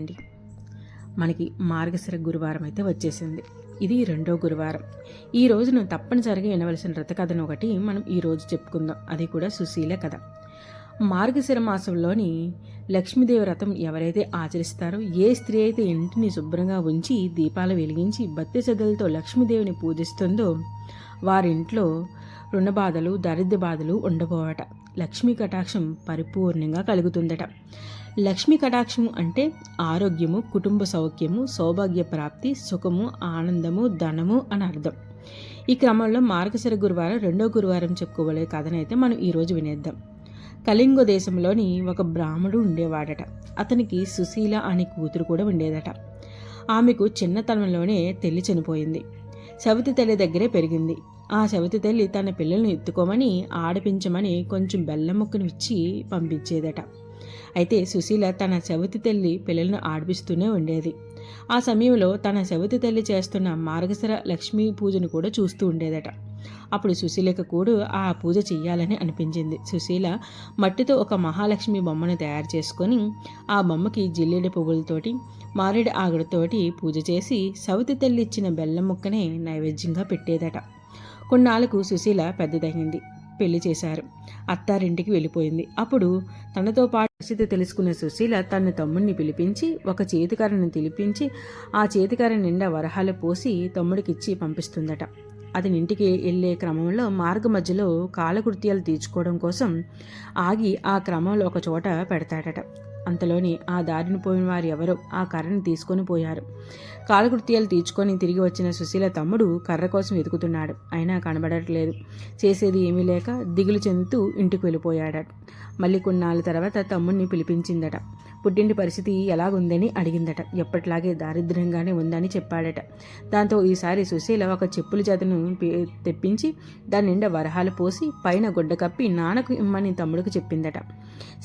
అండి. మనకి మార్గశిర గురువారం అయితే వచ్చేసింది. ఇది రెండో గురువారం. ఈ రోజును తప్పనిసరిగా వినవలసిన రథకథను ఒకటి మనం ఈరోజు చెప్పుకుందాం. అది కూడా సుశీల కథ. మార్గశిర మాసంలోని లక్ష్మీదేవి వ్రతం ఎవరైతే ఆచరిస్తారో ఏ స్త్రీ అయితే ఇంటిని శుభ్రంగా ఉంచి దీపాలు వెలిగించి బత్తి సెదలతో లక్ష్మీదేవిని పూజిస్తుందో వారింట్లో రుణ బాధలు దరిద్ర బాధలు ఉండబోవట. లక్ష్మీ కటాక్షం పరిపూర్ణంగా కలుగుతుందట. లక్ష్మీ కటాక్షము అంటే ఆరోగ్యము కుటుంబ సౌఖ్యము సౌభాగ్య ప్రాప్తి సుఖము ఆనందము ధనము అని అర్థం. ఈ క్రమంలో మార్గశిర గురువారం రెండో గురువారం చెప్పుకోబోయే కథనైతే మనం ఈరోజు వినేద్దాం. కళింగ దేశంలోని ఒక బ్రాహ్మడు ఉండేవాడట. అతనికి సుశీల అనే కూతురు కూడా ఉండేదట. ఆమెకు చిన్నతనంలోనే తెల్లి చనిపోయింది. సవితి తల్లి దగ్గరే పెరిగింది. ఆ చవితి తల్లి తన పిల్లల్ని ఎత్తుకోమని ఆడిపించమని కొంచెం బెల్లం ముక్కను ఇచ్చి పంపించేదట. అయితే సుశీల తన చవితి తల్లి పిల్లలను ఆడిపిస్తూనే ఉండేది. ఆ సమయంలో తన చవితి తల్లి చేస్తున్న మార్గశర లక్ష్మీ పూజను కూడా చూస్తూ ఉండేదట. అప్పుడు సుశీలకు కూడా ఆ పూజ చెయ్యాలని అనిపించింది. సుశీల మట్టితో ఒక మహాలక్ష్మి బొమ్మను తయారు చేసుకొని ఆ బొమ్మకి జిల్లేడి పువ్వులతోటి మారేడు ఆగడతోటి పూజ చేసి సవితి తల్లి ఇచ్చిన బెల్లం ముక్కనే నైవేద్యంగా పెట్టేదట. కొన్నాళ్ళకు సుశీల పెద్దదయ్యింది పెళ్ళి చేశారు. అత్తారింటికి వెళ్ళిపోయింది. అప్పుడు తనతో పాటు పరిస్థితి తెలుసుకున్న సుశీల తన తమ్ముడిని పిలిపించి ఒక చేతికారని పిలిపించి ఆ చేతికర నిండా వరహాలు పోసి తమ్ముడికిచ్చి పంపిస్తుందట. అతని ఇంటికి వెళ్ళే క్రమంలో మార్గ మధ్యలో కాలకృత్యాలు తీర్చుకోవడం కోసం ఆగి ఆ క్రమంలో ఒక చోట పెడతాడట. అంతలోని ఆ దారిని పోయిన వారు ఎవరో ఆ కర్రను తీసుకొని పోయారు. కాలకృత్యాలు తీర్చుకొని తిరిగి వచ్చిన సుశీల తమ్ముడు కర్ర కోసం వెతుకుతున్నాడు. అయినా కనబడట్లేదు. చేసేది ఏమీ లేక దిగులు చెందుతూ ఇంటికి వెళ్ళిపోయాడు మళ్ళీ కొన్నాళ్ళ తర్వాత తమ్ముడిని పిలిపించిందట. పుట్టింటి పరిస్థితి ఎలాగుందని అడిగిందట. ఎప్పటిలాగే దారిద్ర్యంగానే ఉందని చెప్పాడట. దాంతో ఈసారి సుశీల ఒక చెప్పుల జతను తెప్పించి దాని నిండా వరహాలు పోసి పైన గుడ్డ కప్పి నాన్నకు ఇమ్మని తమ్ముడికి చెప్పిందట.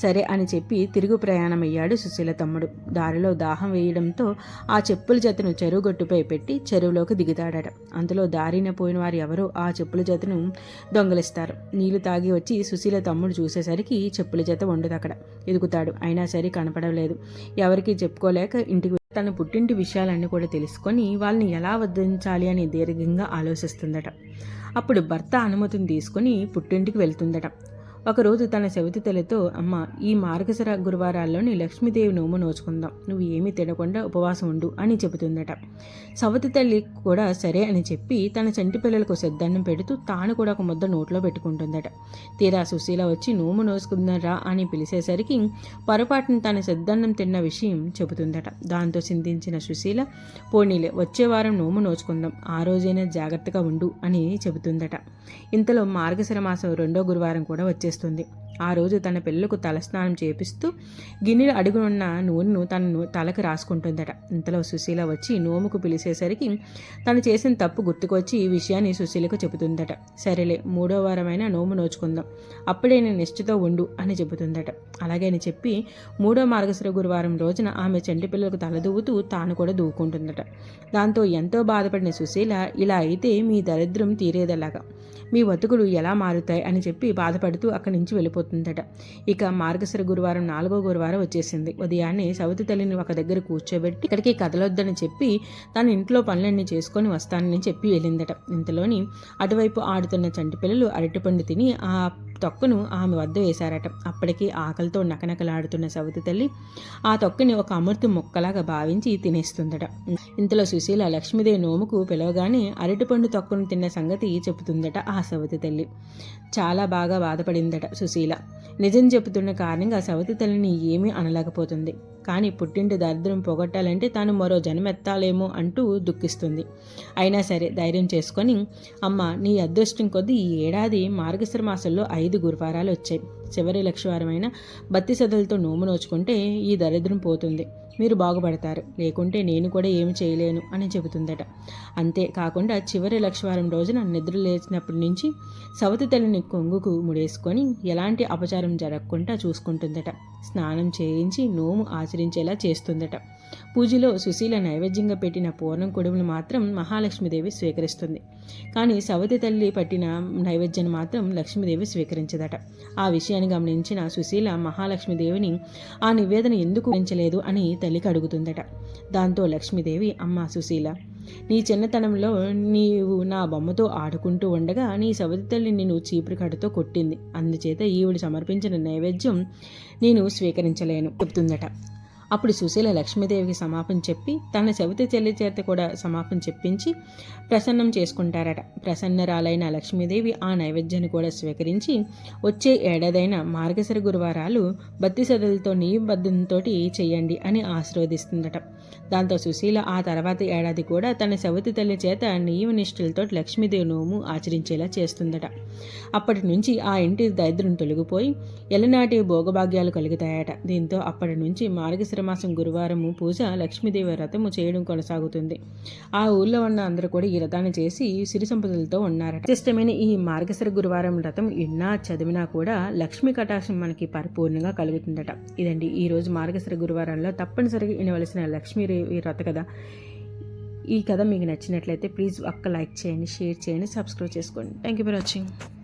సరే అని చెప్పి తిరుగు ప్రయాణమయ్యాడు సుశీల తమ్ముడు. దారిలో దాహం వేయడంతో ఆ చెప్పుల జతను చెరువు గట్టుపై పెట్టి చెరువులోకి దిగుతాడట. అంతలో దారిన పోయిన వారు ఎవరో ఆ చెప్పుల జతను దొంగలిస్తారు. నీళ్ళు తాగి వచ్చి సుశీల తమ్ముడు చూసేసరికి చెప్పుల చేత ఉండదు అక్కడ. ఎదుగుతాడు. అయినా సరే కనపడలేదు. ఎవరికి చెప్పుకోలేక ఇంటికి తన పుట్టింటి విషయాలన్నీ కూడా తెలుసుకొని వాళ్ళని ఎలా వద్దించాలి అని దీర్ఘంగా ఆలోచిస్తుందట. అప్పుడు భర్త అనుమతిని తీసుకొని పుట్టింటికి వెళ్తుందట. ఒకరోజు తన సవితి తల్లితో అమ్మ ఈ మార్గశర గురువారాల్లోని లక్ష్మీదేవి నోము నోచుకుందాం. నువ్వు ఏమీ తినకుండా ఉపవాసం ఉండు అని చెబుతుందట. సవతి తల్లి కూడా సరే అని చెప్పి తన చంటి పిల్లలకు సిద్ధాన్నం పెడుతూ తాను కూడా ఒక ముద్ద నోట్లో పెట్టుకుంటుందట. తీరా సుశీల వచ్చి నోము నోసుకుందరా అని పిలిచేసరికి పొరపాటున తన సిద్ధాన్నం తిన్న విషయం చెబుతుందట. దాంతో చింతించిన సుశీల పోనీలే వచ్చే వారం నోము నోచుకుందాం. ఆ రోజైనా జాగ్రత్తగా ఉండు అని చెబుతుందట. ఇంతలో మార్గశర మాసం రెండో గురువారం కూడా వచ్చే చేస్తుంది. ఆ రోజు తన పిల్లలకు తలస్నానం చేపిస్తూ గిన్నెలు అడుగునున్న నూనెను తనను తలకు రాసుకుంటుందట. ఇంతలో సుశీల వచ్చి నోముకు పిలిచేసరికి తను చేసిన తప్పు గుర్తుకొచ్చి ఈ విషయాన్ని సుశీలకు చెబుతుందట. సరేలే మూడో వారమైనా నోము నోచుకుందాం. అప్పుడే నేను నిష్ఠతో ఉండు అని చెబుతుందట. అలాగే అని చెప్పి మూడో మార్గశిర గురువారం రోజున ఆమె చంటి పిల్లలకు తలదూవుతూ తాను కూడా దూకుంటుందట. దాంతో ఎంతో బాధపడిన సుశీల ఇలా అయితే మీ దరిద్రం తీరేదలాగా? మీ బతుకులు ఎలా మారుతాయి? అని చెప్పి బాధపడుతూ అక్కడి నుంచి వెళ్ళిపోతుందట ఇక మార్గశిర గురువారం నాలుగో గురువారం వచ్చేసింది. ఉదయాన్నే సవతి తల్లిని ఒక దగ్గర కూర్చోబెట్టి ఇక్కడికి కదలొద్దని చెప్పి తన ఇంట్లో పనులన్నీ చేసుకొని వస్తానని చెప్పి వెళ్ళిందట. ఇంతలోని అటువైపు ఆడుతున్న చంటి పిల్లలు అరటిపండు తిని ఆ తొక్కను ఆమె వద్ద వేశారట. అప్పటికి ఆకలితో నకనకలాడుతున్న సవతి తల్లి ఆ తొక్కని ఒక అమృతి ముక్కలాగా భావించి తినేస్తుందట. ఇంతలో సుశీల లక్ష్మీదేవి నోముకు పిలవగానే అరటిపండు తొక్కను తిన్న సంగతి చెబుతుందట ఆ సవతి తల్లి. చాలా బాగా బాధపడిందట సుశీల. నిజం చెబుతున్న కారణంగా సవతి తల్లిని ఏమీ అనలేకపోతుంది. కానీ పుట్టింటి దరిద్రం పోగొట్టాలంటే తాను మరో జన్మెత్తాలేమో అంటూ దుఃఖిస్తుంది. అయినా సరే ధైర్యం చేసుకొని అమ్మ నీ అదృష్టం కొద్దీ ఈ ఏడాది మార్గశిర మాసంలో ఐదు గురువారాలు వచ్చాయి. చివరి లక్షవారమైన బత్తి సదలతో నోము నోచుకుంటే ఈ దరిద్రం పోతుంది. మీరు బాగుపడతారు. లేకుంటే నేను కూడా ఏమి చేయలేను అని చెబుతుందట. అంతే కాకుండా చివరి లక్షవారం రోజున నిద్ర లేచినప్పటి నుంచి సవతి తల్లిని కొంగుకు ముడేసుకొని ఎలాంటి అపచారం జరగకుండా చూసుకుంటుందట. స్నానం చేయించి నోము ఆచరించేలా చేస్తుందట. పూజలో సుశీల నైవేద్యంగా పెట్టిన పూర్ణం కొడుములు మాత్రం మహాలక్ష్మీదేవి స్వీకరిస్తుంది. కానీ సవతి తల్లి పట్టిన నైవేద్యం మాత్రం లక్ష్మీదేవి స్వీకరించదట. ఆ విషయాన్ని గమనించిన సుశీల మహాలక్ష్మీదేవిని ఆ నివేదన ఎందుకు ఉంచలేదు అని తల్లికి అడుగుతుందట. దాంతో లక్ష్మీదేవి అమ్మ సుశీల నీ చిన్నతనంలో నీవు నా బొమ్మతో ఆడుకుంటూ ఉండగా నీ సవతి తల్లి నిన్ను చీపురు కడుతో కొట్టింది. అందుచేత ఈవిడ సమర్పించిన నైవేద్యం నేను స్వీకరించలేను చెప్తుందట. అప్పుడు సుశీల లక్ష్మీదేవికి సమాపం చెప్పి తన సవితి చెల్లి చేత కూడా సమాపం చెప్పించి ప్రసన్నం చేసుకుంటారట. ప్రసన్నరాలైన లక్ష్మీదేవి ఆ నైవేద్యాన్ని కూడా స్వీకరించి వచ్చే ఏడాదైన మార్గశిర గురువారాలు బత్తి సదలతో నియబద్ధంతో చేయండి అని ఆశీర్వదిస్తుందట. దాంతో సుశీల ఆ తర్వాత ఏడాది కూడా తన సవతి తల్లి చేత నియమ నిష్ఠలతో లక్ష్మీదేవి నోము ఆచరించేలా చేస్తుందట. అప్పటి నుంచి ఆ ఇంటి దరిద్రం తొలగిపోయి ఎలనాటి భోగభాగ్యాలు కలుగుతాయట. దీంతో అప్పటి నుంచి మార్గశిర మాసం గురువారము పూజ లక్ష్మీదేవి వ్రతము చేయడం కొనసాగుతుంది. ఆ ఊళ్ళో ఉన్న అందరూ కూడా ఈ వ్రతాన్ని చేసి సిరి సంపదలతో ఉన్నారట. విశిష్టమైన ఈ మార్గశర గురువారం వ్రతం విన్నా చదివినా కూడా లక్ష్మీ కటాక్షం మనకి పరిపూర్ణంగా కలుగుతుందట. ఇదండి ఈ రోజు గురువారంలో తప్పనిసరిగా వినవలసిన లక్ష్మీదేవి వ్రత కథ. ఈ కథ మీకు నచ్చినట్లయితే ప్లీజ్ ఒక్క లైక్ చేయండి షేర్ చేయండి సబ్స్క్రైబ్ చేసుకోండి. Thank you for watching